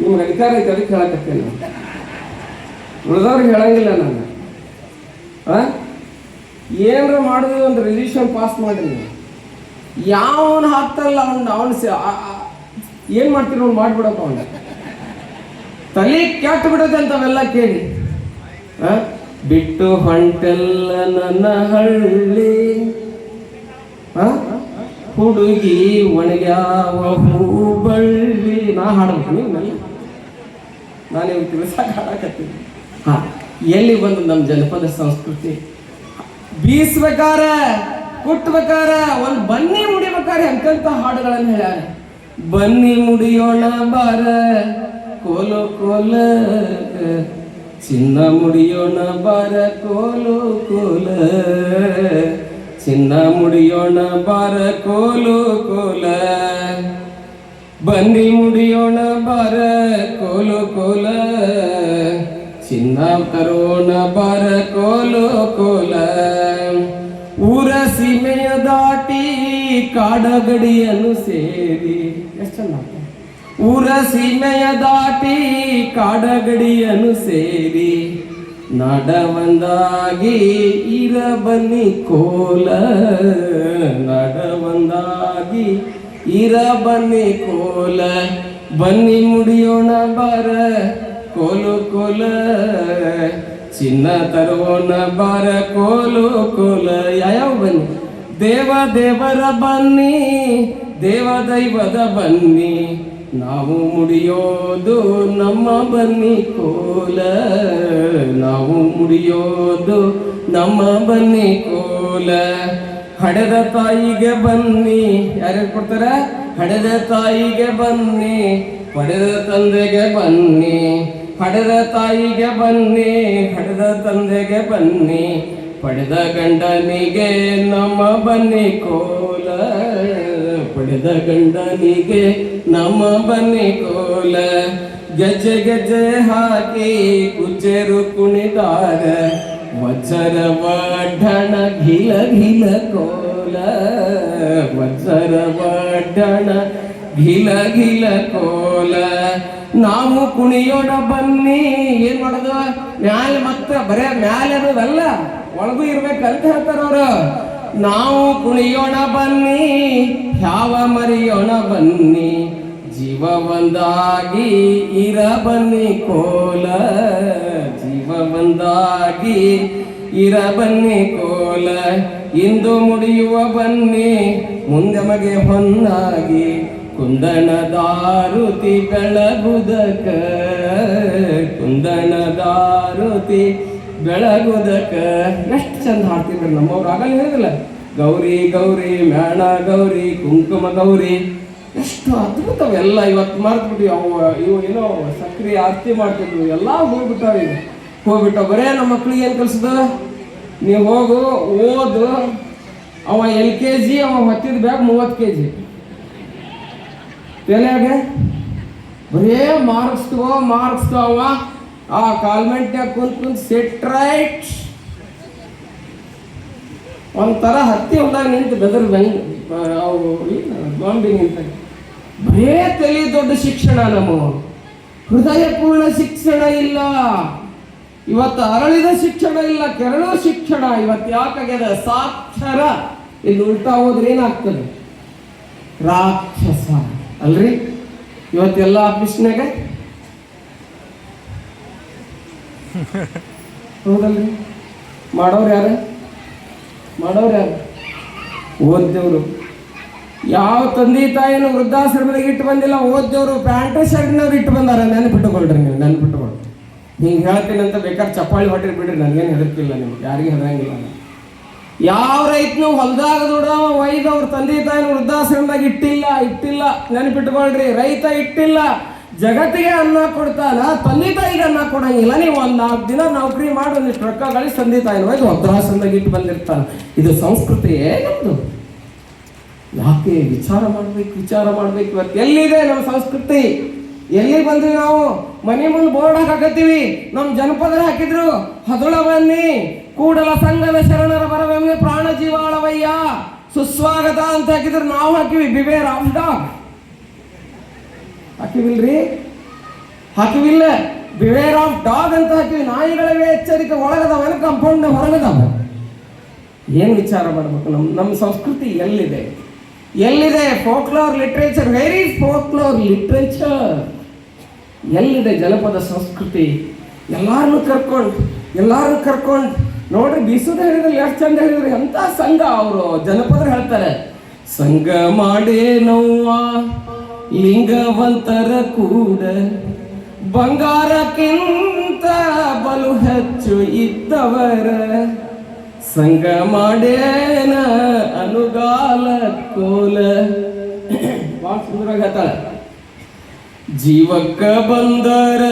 [SPEAKER 1] ನಿಮ್ಗೆ ಅಧಿಕಾರ ಐತೆ, ಅದಕ್ಕೆ ಹೇಳಕತ್ತೇನೆ ಉಳಿದವ್ರಿಗೆ ಹೇಳಂಗಿಲ್ಲ ನಾನು. ಆ? ಏನಾರ ಮಾಡಿದ್ವಿ ಒಂದು ರೆಸಲ್ಯೂಷನ್ ಪಾಸ್ ಮಾಡಿ ನೀವು ಯಾವನು ಹಾಕ್ತಾರಲ್ಲ, ಅವನು ಅವನು ಏನು ಮಾಡ್ತೀರಿ ಅವ್ನು ಮಾಡ್ಬಿಡಪ್ಪ ಅವನ. ತಲೆ ಕೆಟ್ಟು ಬಿಡತ್ತೆ ಅಂತವೆಲ್ಲ ಕೇಳಿ? ಬಿಟ್ಟು ಹೊಂಟೆಲ್ಲ ನನ್ನ ಹಳ್ಳಿ? ಹುಡುಗಿ ಒಣಗ್ಯಾವ ಹೂಬಳ್ಳಿ. ನಾ ಹಾಡ್ಬೇಕು ನಾನೇ ತಿಳಿಸಾಕ ಹಾಡಕತ್ತೀನಿ. ಹಾ, ಎಲ್ಲಿ ಬಂದು ನಮ್ಮ ಜನಪದ ಸಂಸ್ಕೃತಿ? ಬೀಸ್ಬೇಕಾರ, ಕುಟ್ಬೇಕಾರ, ಒಂದು ಬನ್ನಿ ಮುಡಿಬೇಕಾರ ಅಂತಂತ ಹಾಡುಗಳನ್ನು ಹೇಳ್ಯಾರ? ಬನ್ನಿ ಮುಡಿಯೋಣ ಬಾರ, ಕೋಲು ಕೋಲ. ಚಿನ್ನ ಮುಡಿಯೋಣ ಬಾರ, ಕೋಲು ಕೋಲ. ಚಿನ್ನ ಮುಡಿಯೋಣ ಬಾರ, ಕೋಲು ಕೋಲ. ಬನ್ನಿ ಮುಡಿಯೋಣ ಬಾರ, ಕೋಲು ಕೋಲ. ಚಿನ್ನ ತರೋಣ ಬಾರ, ಕೋಲು ಕೋಲ. ಊರ ಸೀಮೆಯ ದಾಟಿ ಕಾಡಗಡಿಯನ್ನು ಸೇರಿ. ಊರ ಸೀಮೆಯ ದಾಟಿ ಕಾಡಗಡಿಯನ್ನು ಸೇರಿ. ನಡವಂದಾಗಿ ಇರ ಬನ್ನಿ ಕೋಲ. ನಡವಂದಾಗಿ ಇರ ಬನ್ನಿ ಕೋಲ. ಬನ್ನಿ ಮುಡಿಯೋಣ ಬರ ಕೋಲು ಕೋಲ. ಚಿನ್ನ ತರುವನ ಬಾರ ಕೋಲು ಕೋಲ. ಯಾವ ಬನ್ನಿ? ದೇವ ದೇವರ ಬನ್ನಿ, ದೇವ ದೈವದ ಬನ್ನಿ. ನಾವು ಮುಡಿಯೋದು ನಮ್ಮ ಬನ್ನಿ ಕೋಲ. ನಾವು ಮುಡಿಯೋದು ನಮ್ಮ ಬನ್ನಿ ಕೋಲ. ಹಡೆದ ತಾಯಿಗೆ ಬನ್ನಿ. ಯಾರ್ಯಾರು ಕೊಡ್ತಾರ? ಹಡೆದ ತಾಯಿಗೆ ಬನ್ನಿ. ಪಡೆದ ತಂದೆಗೆ ಬನ್ನಿ. ಹಡೆದ ತಾಯಿಗೆ ಬನ್ನಿ ಹಡೆದ ತಂದೆಗೆ ಬನ್ನಿ, ಪಡೆದ ಗಂಡನಿಗೆ ನಮ್ಮ ಬನ್ನಿ ಕೋಲ, ಪಡೆದ ಗಂಡನಿಗೆ ನಮ್ಮ ಬನ್ನಿ ಕೋಲ. ಗೆಜ್ಜೆ ಗೆಜ್ಜೆ ಹಾಕಿ ಕುಚೇರು ಕುಣಿದಾರ ವಜ್ರ ವಡ್ಡಣ ಘಿಲ ಘಿಲ ಕೋಲ. ವಜ್ರ ವಡ್ಡಣ ಘಿಲ ಘಿಲ ಕೋಲ. ನಾವು ಕುಣಿಯೋಣ ಬನ್ನಿ. ಏನ್ ಮಾಡೋದು? ಮ್ಯಾಲೆ ಮತ್ತೆ ಬರೇ ಮ್ಯಾಲೆ ಅನ್ನೋದಲ್ಲ ಒಳಗೂ ಇರ್ಬೇಕಂತ ಅಂತ ಅವ್ರು. ನಾವು ಕುಣಿಯೋಣ ಬನ್ನಿ ಯಾವ ಮರಿಯೋಣ ಬನ್ನಿ ಜೀವ ಬಂದಾಗಿ ಇರ ಬನ್ನಿ ಕೋಲ. ಜೀವ ಬಂದಾಗಿ ಇರ ಬನ್ನಿ ಕೋಲ. ಇಂದು ಮುಡಿಯುವ ಬನ್ನಿ, ಮುಂದೆ ಮಗೆ ಹೊನ್ನಾಗಿ ಕುಂದಣ ದಾರುತಿ ಬೆಳಗುದಕ ಕುಂದನ ದಾರುತಿ ಬೆಳಗುದಕ. ಎಷ್ಟು ಚಂದ ಹಾಡ್ತಿದ್ರು ನಮ್ಮವ್ರು ಆಗಲ್ಲ ಹೇಳಿದ್ರಲ್ಲ, ಗೌರಿ ಗೌರಿ, ಮೇಣ ಗೌರಿ, ಕುಂಕುಮ ಗೌರಿ. ಎಷ್ಟು ಅದ್ಭುತವೆಲ್ಲ ಇವತ್ತು ಮರ್ತ್ಬಿಟ್ಟು ಅವು, ಇವು ಏನೋ ಸಕ್ರಿಯ ಆರತಿ ಮಾಡ್ತಿದ್ರು, ಎಲ್ಲ ಹೋಗ್ಬಿಟ್ಟಾವ ಈಗ. ಹೋಗ್ಬಿಟ್ಟಾವ ಬರೇ ನಮ್ಮ ಮಕ್ಳಿಗೆ ಏನು ಕಲ್ಸದ? ನೀವು ಹೋಗು, ಓದು. ಅವ ಎಲ್ ಕೆ ಜಿ, ಅವ ಹತ್ತಿದ ಬ್ಯಾಗ್ ಮೂವತ್ತು ಕೆ ಜಿ. ತಲೆಯಾಗ ಬರೇ ಮಾರ್ಕ್ಸ್ ತಗೋ ಮಾರ್ಕ್ಸ್ ತಗೋ ಆ ಕಾಲ್ಮೆಂಟ್ನಾಗ ಕುಂತ್ ಕುಂತ್ ಸೆಟ್ ರೈಟ್ ಒಂಥರ ಹತ್ತಿ ಹೊಲ್ದಾಗ ನಿಂತು ಬೆದರ್ ಬೆಂಗ್ ಅವು ಬಾಂಬೆ ನಿಂತ ಬರೇ ತಲೆ ದೊಡ್ಡ ಶಿಕ್ಷಣ ನಮ್ಮ ಹೃದಯಪೂರ್ಣ ಶಿಕ್ಷಣ ಇಲ್ಲ. ಇವತ್ತು ಅರಳಿದ ಶಿಕ್ಷಣ ಇಲ್ಲ, ಕೆರಳೋ ಶಿಕ್ಷಣ. ಇವತ್ತು ಯಾಕಾಗ್ಯದ ಸಾಕ್ಷರ. ಇಲ್ಲಿ ಉಲ್ಟಾ ಹೋದ್ರೆ ಏನಾಗ್ತದೆ? ರಾಕ್ಷಸ. ಅಲ್ರಿ? ಇವತ್ತೆಲ್ಲ ಆಫೀಸ್ನಾಗ ಹೌದಲ್ರಿ? ಮಾಡೋರು ಯಾರು? ಮಾಡೋರು ಯಾರು? ಓದ್ದವ್ರು. ಯಾವ ತಂದೆ ತಾಯಿನ ವೃದ್ಧಾಶ್ರಮದಾಗ ಇಟ್ಟು ಬಂದಿಲ್ಲ, ಓದ್ದವ್ರು ಪ್ಯಾಂಟ್ ಶರ್ಟ್ನವ್ರು ಇಟ್ಟು ಬಂದಾರ. ನೆನ್ಪಿಟ್ಟುಕೊಳ್ರಿ ನೀವು, ನೆನ್ಪಿಟ್ಟುಕೊಳ್ರಿ. ಹಿಂಗೆ ಹೇಳ್ತೀನಿ ಅಂತ ಬೇಕಾದ್ರೆ ಚಪ್ಪಾಳಿ ಹೊಟ್ಟಿರಿ ಬಿಡ್ರಿ, ನನಗೇನು ಹೆದರ್ಕಿಲ್ಲ ನಿಮ್ಗೆ, ಯಾರಿಗೂ ಹೆದರಂಗಿಲ್ಲ ಯಾವ ರೈತನು ಹೊಲದಾಗ ದುಡ್ದವ, ಒಯ್ದು ಅವ್ರ ತಂದೆ ತಾಯಿನ ವೃದ್ಧಾಶ್ರಮದಾಗ ಇಟ್ಟಿಲ್ಲ ಇಟ್ಟಿಲ್ಲ, ನೆನಪಿಟ್ಕೊಳ್ರಿ. ರೈತ ಇಟ್ಟಿಲ್ಲ, ಜಗತ್ತಿಗೆ ಅನ್ನ ಕೊಡ್ತಾನ, ತಂದೆ ತಾಯಿಗೆ ಅನ್ನ ಕೊಡಂಗಿಲ್ಲ. ನೀವು ಒಂದು ನಾಲ್ಕು ದಿನ ನೌಕರಿ ಮಾಡಿ, ಒಂದಿಷ್ಟು ರೊಕ್ಕ ಗಳಿಸಿ ತಂದೆ ತಾಯಿನ ಒಯ್ದು ವೃದ್ಧಾಶ್ರಮದಾಗ ಇಟ್ಟು ಬಂದಿರ್ತಾನ. ಇದು ಸಂಸ್ಕೃತಿಯೇ ನಮ್ದು? ಯಾಕೆ ವಿಚಾರ ಮಾಡ್ಬೇಕು ವಿಚಾರ ಮಾಡ್ಬೇಕು ಇವತ್ತು? ಎಲ್ಲಿದೆ ನಮ್ಮ ಸಂಸ್ಕೃತಿ? ಎಲ್ಲಿ ಬಂದ್ರಿ ನಾವು? ಮನೆ ಮುಂದೆ ಬೋರ್ಡ್ ಹಾಕತ್ತೀವಿ ನಮ್ಮ ಜನಪದರ ಹಾಕಿದ್ರು. ಹದುಳ ಬನ್ನಿ. ಕೂಡಲ ಸಂಘದ ಶರಣರ ಬರವೇ ಪ್ರಾಣ ಜೀವಾಳವಯ್ಯ. ಸುಸ್ವಾಗತ ಅಂತ ಹಾಕಿದ್ರು. ನಾವು ಹಾಕಿವಿ. Beware ram dog. ಹಾಕಿವಿಲ್ರಿ? ಹಾಕಿವಿಲ್ಲ. ಬಿವೇರ್ ಆಫ್ ಡಾಗ್ ಅಂತ ಹಾಕಿವಿ. ನಾಯಿಗಳಿಗೆ ಎಚ್ಚರಿಕೆ ಒಳಗದವನ ಕಂಪೌಂಡ್ ಹೊರಗದವ ಏನು ವಿಚಾರ ಮಾಡಬೇಕು? ನಮ್ಮ ನಮ್ಮ ಸಂಸ್ಕೃತಿ ಎಲ್ಲಿದೆ? ಎಲ್ಲಿದೆ folklore literature very folklore literature ಎಲ್ಲಿದೆ ಜನಪದ ಸಂಸ್ಕೃತಿ? ಎಲ್ಲಾರನ್ನು ಕರ್ಕೊಂಡು ಎಲ್ಲಾರು ಕರ್ಕೊಂಡು. ನೋಡ್ರಿ ಬೀಸುದ ಹೇಳಿದ್ರೆ ಎಷ್ಟು ಚಂದ ಹೇಳಿದ್ರಿ, ಎಂತ ಸಂಘ ಅವರು? ಜನಪದ ಹೇಳ್ತಾರೆ, ಸಂಘ ಮಾಡೇ ನೋವ, ಲಿಂಗವಂತರ ಕೂಡ. ಬಂಗಾರಕ್ಕಿಂತ ಬಲು ಹೆಚ್ಚು ಇದ್ದವರ. ಸಂಗ ಮಾಡೇನ ಅನುಗಾಲ ಕೋಲ. ಭಾಳ ಸುಂದರವಾಗಿ ಹೇಳ್ತಾಳೆ. ಜೀವಕ್ಕ ಬಂದರ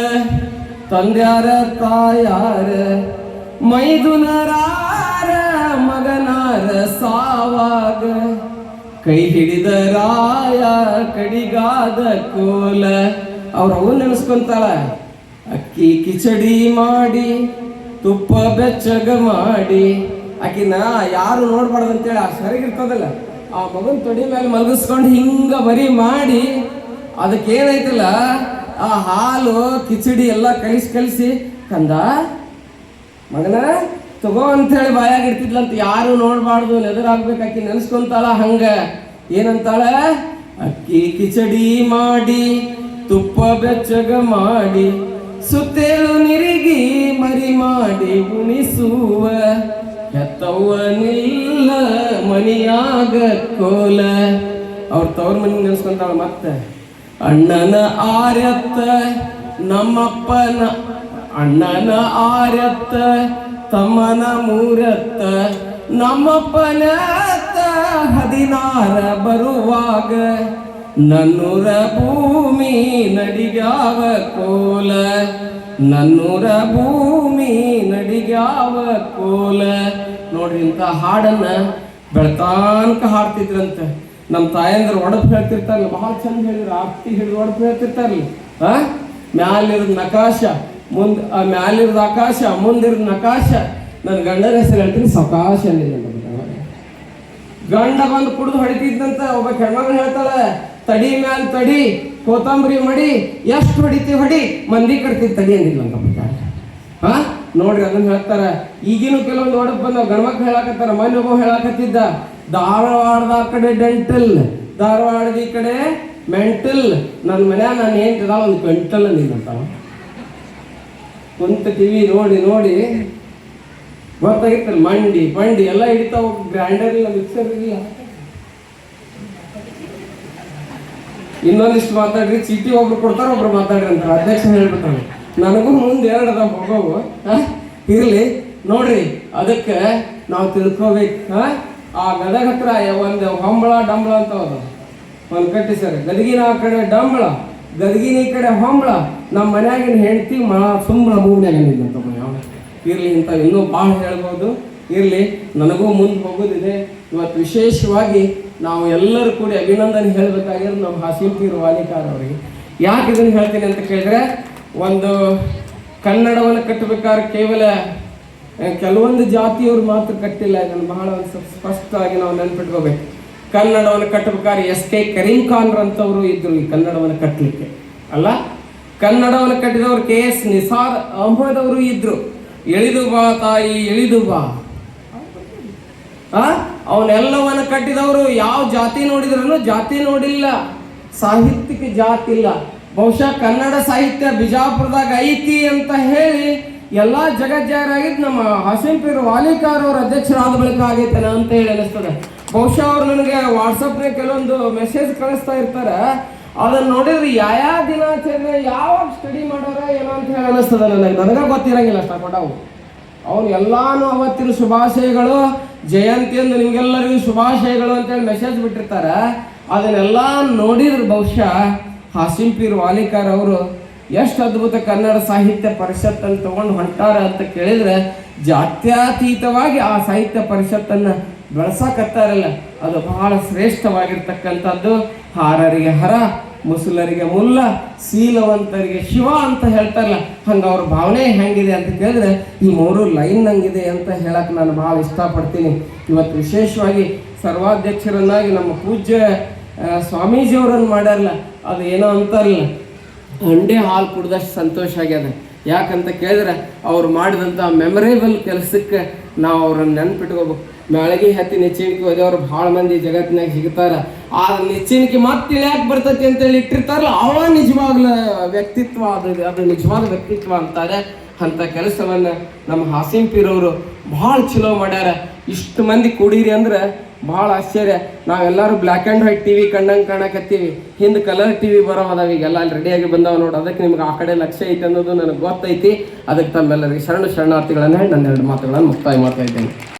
[SPEAKER 1] ತಂದ್ಯಾರ ತಾಯಾರ, ಮೈದುನರಾರ ಮಗನಾರ ಸಾವಾಗ. ಕೈ ಹಿಡಿದ ರಾಯ ಕಡಿಗಾದ ಕೋಲ. ಅವ್ರ ಅವು ನೆನೆಸ್ಕೊಂತಾಳ, ಅಕ್ಕಿ ಕಿಚಡಿ ಮಾಡಿ, ತುಪ್ಪ ಬೆಚ್ಚಗ ಮಾಡಿ ಆಕಿನ ಯಾರು ನೋಡ್ಬಾರ್ದು ಅಂತೇಳಿ ಆ ಸರಿಗಿರ್ತದಲ್ಲ, ಆ ಮಗನ್ ತೊಡಿ ಮೇಲೆ ಮಲಗಿಸ್ಕೊಂಡು ಹಿಂಗ ಬರಿ ಮಾಡಿ ಅದಕ್ಕೇನೈತಲ್ಲ, ಆ ಹಾಲು, ಕಿಚಡಿ ಎಲ್ಲ ಕಲಿಸಿ ಕಲಿಸಿ, ಕಂದ, ಮಗನ, ತಗೋ ಅಂತೇಳಿ ಬಾಯಾಗಿಡ್ತಿದ್ಲಂತ ಯಾರು ನೋಡ್ಬಾರ್ದು, ನೆದರಾಗ್ಬೇಕು ಆಕಿ ನೆನೆಸ್ಕೊಂತಾಳ ಹಂಗ. ಏನಂತಾಳ, ಅಕ್ಕಿ ಕಿಚಡಿ ಮಾಡಿ, ತುಪ್ಪ ಬೆಚ್ಚಗ ಮಾಡಿ, ಸುತ್ತೇಳು ನಿರಿಗಿ ಮರಿ ಮಾಡಿ ಉಣಿಸುವ ಹೆತ್ತವ್ವ ನಿಲ್ಲ ಮನಿಯಾಗ ಕೋಲ. ಅವ್ರ ತವ್ರ ಮನಿ ನೆನೆಸ್ಕೊಂತಾಳ ಮತ್ತೆ. ಅಣ್ಣನ ಆರ್ಯತ್ತ, ನಮ್ಮಪ್ಪನ, ಅಣ್ಣನ ಆರ್ಯತ್ತ, ತಮ್ಮನ ಮೂರತ್ತ, ನಮ್ಮಪ್ಪನ ಹದಿನಾರ ಬರುವಾಗ. ನನ್ನೂರ ಭೂಮಿ ನಡಿಗಾವ ಕೋಲ. ನನ್ನೂರ ಭೂಮಿ ನಡಿಗ್ಯಾವ ಕೋಲ. ನೋಡ್ರಿ ಇಂಥ ಹಾಡನ್ನ ಬೆಳತಾನಕ ಹಾಡ್ತಿದ್ರಂತೆ. ನಮ್ಮ ತಾಯಂದ್ರ ಒಡಪ್ ಹೇಳ್ತಿರ್ತಾರಲ್ಲ ಬಹಳ ಚಂದ ಹೇಳಿದ್ರು ಆರ್ತಿ ಹಿಡಿದು ಒಡಪ್ ಹೇಳ್ತಿರ್ತಾರಲ್ಲ. ಆ? ಮ್ಯಾಲಿರೋದ್ ನಕಾಶ, ಮುಂದ್ ಮ್ಯಾಲಿರೋದ್ ಆಕಾಶ, ಮುಂದಿರದ ನಕಾಶ. ನನ್ನ ಗಂಡನ ಹೆಸರು ಹೇಳ್ತೀನಿ, ಸಕಾಶ ಅಂದಿಲ್ಲ ಗಂಡ ಬಂದು ಕುಡಿದು ಹೊಡಿತಿದ್ದಂತ ಒಬ್ಬ ಹೆಣ್ಮಗಳು ಹೇಳ್ತಾಳೆ ತಡಿ ಮ್ಯಾಲ ತಡಿ ಕೋತಂಬರಿ ಮಡಿ, ಎಷ್ಟು ಹೊಡಿತಿ ಹೊಡಿ. ಮಂದಿ ಕಡ್ತೀವಿ ತಡಿ ಅಂದಿಲ್ಲ ಅಂತ ಹಾ? ನೋಡ್ರಿ ಅದನ್ನ ಹೇಳ್ತಾರ. ಈಗಿನ ಕೆಲವೊಂದು ಒಡಕ್ ಬಂದ ಗಣಮಕ್ ಹೇಳಾಕತ್ತಾರ. ಮನೆ ಒಬ್ಬ ಹೇಳಾಕತ್ತಿದ್ದ. ಧಾರವಾಡದ ಆ ಕಡೆ ಡೆಂಟಲ್. ಧಾರವಾಡದ ಈ ಕಡೆ ಮೆಂಟಲ್. ನನ್ನ ಮನ್ಯಾಗ ನಾನು ಏನ್ ಒಂದು ಕ್ವಿಂಟಲ್ ಅಂದಿಲ್ಲ ಕುಂತ ಟಿವಿ ನೋಡಿ ನೋಡಿ. ಗೊತ್ತಾಗಿತ್ತಲ್ಲ, ಮಂಡಿ, ಪಂಡಿ ಎಲ್ಲ ಹಿಡಿತಾವ. ಗ್ರೈಂಡರ್ ಇಲ್ಲ, ಮಿಕ್ಸರ್ ಇಲ್ಲ. ಇನ್ನೊಂದಿಷ್ಟು ಮಾತಾಡ್ರಿ, ಚೀಟಿ ಒಬ್ರು ಕೊಡ್ತಾರ, ಒಬ್ರು ಮಾತಾಡ್ರಿ ಅಂತ ಅಧ್ಯಕ್ಷ ಹೇಳ್ಬಿಟ್ಟಾನೆ. ನನಗೂ ಮುಂದೆ ಎರಡು ಅದಾವ ಹೋಗೋವು ಇರಲಿ, ನೋಡ್ರಿ, ಅದಕ್ಕೆ ನಾವು ತಿಳ್ಕೋಬೇಕು. ಆ? ಗದಗ ಹತ್ರ ಒಂದು ಹೊಂಬಳ, ಡಂಬಳ ಅಂತ ಅದು. ಒಂದು ಕಟ್ಟಿ ಸರ್. ಗದಗಿನ ಆ ಕಡೆ ಡಂಬಳ, ಗದಗಿನ ಈ ಕಡೆ ಹೊಂಬಳ. ನಮ್ಮ ಮನ್ಯಾಗಿನ ಹೆಂಡತಿ ಮಳ ತುಂಬಳ ಮೂಗ್ನ್ಯಾಗ ನಿಂತ ಇರ್ಲಿ ಇಂಥ ಇನ್ನೂ ಭಾಳ ಹೇಳ್ಬೋದು. ಇರ್ಲಿ, ನನಗೂ ಮುಂದೆ ಹೋಗೋದಿದೆ ಇವತ್ತು ವಿಶೇಷವಾಗಿ ನಾವು ಎಲ್ಲರೂ ಕೂಡಿ ಅಭಿನಂದನೆ ಹೇಳಬೇಕಾಗಿರೋದು ನಮ್ಮ ಹಾಸಿಂಪೀರ್ ವಾಲಿಕಾರ್ ಅವರಿಗೆ. ಯಾಕೆ ಇದನ್ನು ಹೇಳ್ತೀನಿ ಅಂತ ಕೇಳಿದ್ರೆ, ಒಂದು ಕನ್ನಡವನ್ನು ಕಟ್ಟಬೇಕಾದ್ರೆ ಕೇವಲ ಕೆಲವೊಂದು ಜಾತಿಯವರು ಮಾತ್ರ ಕಟ್ಟಿಲ್ಲ, ಇದನ್ನು ಬಹಳ ಒಂದು ಸ್ಪಷ್ಟವಾಗಿ ನಾವು ನೆನ್ಪಿಟ್ಕೋಬೇಕು. ಕನ್ನಡವನ್ನು ಕಟ್ಟಬೇಕಾದ್ರೆ ಎಸ್ ಕೆ ಕರೀಂ ಖಾನ್ ಅಂತವರು ಇದ್ರು ಈ ಕನ್ನಡವನ್ನು ಕಟ್ಟಲಿಕ್ಕೆ ಅಲ್ಲ? ಕನ್ನಡವನ್ನು ಕಟ್ಟಿದವರು ಕೆ ಎಸ್ ನಿಸಾರ್ ಅಹಮದ್ ಅವರು ಇದ್ರು. ಎಳಿದು ಬಾ ತಾಯಿ, ಎಳಿದು ಬಾ. ಆ? ಅವನ್ನೆಲ್ಲವನ್ನ ಕಟ್ಟಿದವರು ಯಾವ ಜಾತಿ ನೋಡಿದ್ರು ಜಾತಿ ನೋಡಿಲ್ಲ, ಸಾಹಿತ್ಯಕ್ಕೆ ಜಾತಿ ಇಲ್ಲ. ಬಹುಶಃ ಕನ್ನಡ ಸಾಹಿತ್ಯ ಬಿಜಾಪುರದಾಗ ಐತಿ ಅಂತ ಹೇಳಿ ಎಲ್ಲಾ ಜಗಜ್ಜಾರಾಗಿದ್ದು ನಮ್ಮ ಹಾಸಿಂಪೀರ್ ವಾಲಿಕಾರ್ ಅವ್ರ ಅಧ್ಯಕ್ಷರಾದ ಬಳಿಕ ಆಗೈತಲ್ಲ ಅಂತ ಹೇಳಿ ಅನಿಸ್ತದೆ. ಬಹುಶಃ ಅವ್ರು ನನಗೆ ವಾಟ್ಸಪ್ನ ಕೆಲವೊಂದು ಮೆಸೇಜ್ ಕಳಿಸ್ತಾ ಇರ್ತಾರೆ. ಅದನ್ನ ನೋಡಿದ್ರೆ ಯಾವ ದಿನಾಚರಣೆ, ಯಾವಾಗ ಸ್ಟಡಿ ಮಾಡೋರ ಏನೋ ಅಂತ ಹೇಳಿ ಅನಿಸ್ತದೆ ನನಗೆ. ನನಗೆ ಗೊತ್ತಿರಂಗಿಲ್ಲ ಅಷ್ಟ ಕೊಟ್ಟವು ಅವನು ಎಲ್ಲಾನು ಅವತ್ತಿನ ಶುಭಾಶಯಗಳು ಜಯಂತಿಯಂದು ನಿಮ್ಗೆಲ್ಲರಿಗೂ ಶುಭಾಶಯಗಳು ಅಂತೇಳಿ ಮೆಸೇಜ್ ಬಿಟ್ಟಿರ್ತಾರೆ. ಅದನ್ನೆಲ್ಲ ನೋಡಿದ್ರೆ ಬಹುಶಃ ಹಾಸಿಂಪೀರ್ ವಾಲಿಕಾರ್ ಅವರು, ಎಷ್ಟು ಅದ್ಭುತ ಕನ್ನಡ ಸಾಹಿತ್ಯ ಪರಿಷತ್ತನ್ನು ತಗೊಂಡು ಹೊಂಟಾರ ಅಂತ ಕೇಳಿದ್ರೆ, ಜಾತ್ಯತೀತವಾಗಿ ಆ ಸಾಹಿತ್ಯ ಪರಿಷತ್ತನ್ನು ಬೆಳೆಸಕತ್ತಾರಲ್ಲ. ಅದು ಬಹಳ ಶ್ರೇಷ್ಠವಾಗಿರ್ತಕ್ಕಂಥದ್ದು ಹಾರರಿಗೆ ಹರ. ಮುಸುಲರಿಗೆ ಮುಲ್ಲ, ಶೀಲವಂತರಿಗೆ ಶಿವ ಅಂತ ಹೇಳ್ತಾರಲ್ಲ ಹಂಗೆ ಅವ್ರ ಭಾವನೆ ಹೆಂಗಿದೆ ಅಂತ ಕೇಳಿದ್ರೆ, ಈ ಮೂರು ಲೈನ್ ನಂಗಿದೆ ಅಂತ ಹೇಳಕ್ಕೆ ನಾನು ಬಹಳ ಇಷ್ಟಪಡ್ತೀನಿ. ಇವತ್ತು ವಿಶೇಷವಾಗಿ ಸರ್ವಾಧ್ಯಕ್ಷರನ್ನಾಗಿ ನಮ್ಮ ಪೂಜ್ಯ ಸ್ವಾಮೀಜಿಯವರನ್ನು ಮಾಡ್ಯಾರಲ್ಲ, ಅದು ಏನೋ ಅಂತಾರಲ್ಲ ಹಂಡೆ ಹಾಲು ಕುಡ್ದಷ್ಟು ಸಂತೋಷ ಆಗ್ಯದ. ಯಾಕಂತ ಕೇಳಿದ್ರೆ, ಅವ್ರು ಮಾಡಿದಂಥ ಮೆಮೊರೇಬಲ್ ಕೆಲಸಕ್ಕೆ ನಾವು ಅವ್ರನ್ನ ನೆನ್ಪಿಟ್ಕೋಬೇಕು. ಮ್ಯಾಳಗಿ ಹತ್ತಿ ನೆಚ್ಚಿಣಿಕೆ ಹೋದವ್ರು ಭಾಳ ಮಂದಿ ಜಗತ್ತಿನಾಗ ಸಿಗ್ತಾರ. ಆ ನೆಚ್ಚಿಣಿಕೆ ಮತ್ತೆ ಯಾಕೆ ಬರ್ತೈತಿ ಅಂತೇಳಿ ಇಟ್ಟಿರ್ತಾರಲ್ಲ, ಅವ ನಿಜವಾಗ್ಲ ವ್ಯಕ್ತಿತ್ವ ಅದು ಅದು ನಿಜವಾದ ವ್ಯಕ್ತಿತ್ವ ಅಂತಾರೆ ಅಂತ ಕೆಲಸವನ್ನ ನಮ್ಮ ಹಾಸಿಂ ಪೀರವರು ಭಾಳ ಚಲೋ ಮಾಡ್ಯಾರ. ಇಷ್ಟು ಮಂದಿ ಕೂಡಿರಿ ಅಂದ್ರೆ ಭಾಳ ಆಶ್ಚರ್ಯ. ನಾವೆಲ್ಲರೂ ಬ್ಲ್ಯಾಕ್ ಆ್ಯಂಡ್ ವೈಟ್ ಟಿವಿ ಕಂಡಂಗೆ ಕಾಣಕತ್ತೀವಿ. ಹಿಂದೆ ಕಲರ್ ಟಿವಿ ಬರೋ ಅದಾವ ಈಗೆಲ್ಲ ಅಲ್ಲಿ ರೆಡಿಯಾಗಿ ಬಂದಾವ ನೋಡಿ. ಅದಕ್ಕೆ ನಿಮ್ಗೆ ಆ ಕಡೆ ಲಕ್ಷ್ಯ ಐತೆ ಅನ್ನೋದು ನನಗೆ ಗೊತ್ತೈತಿ. ಅದಕ್ಕೆ ತಮ್ಮೆಲ್ಲರಿಗೆ ಶರಣ ಶರಣಾರ್ಥಿಗಳನ್ನ ಹೇಳಿ ನನ್ನ ಎರಡು ಮಾತುಗಳನ್ನು ಮುಕ್ತಾಯ ಮಾಡ್ತಾ ಇದ್ದೇನೆ.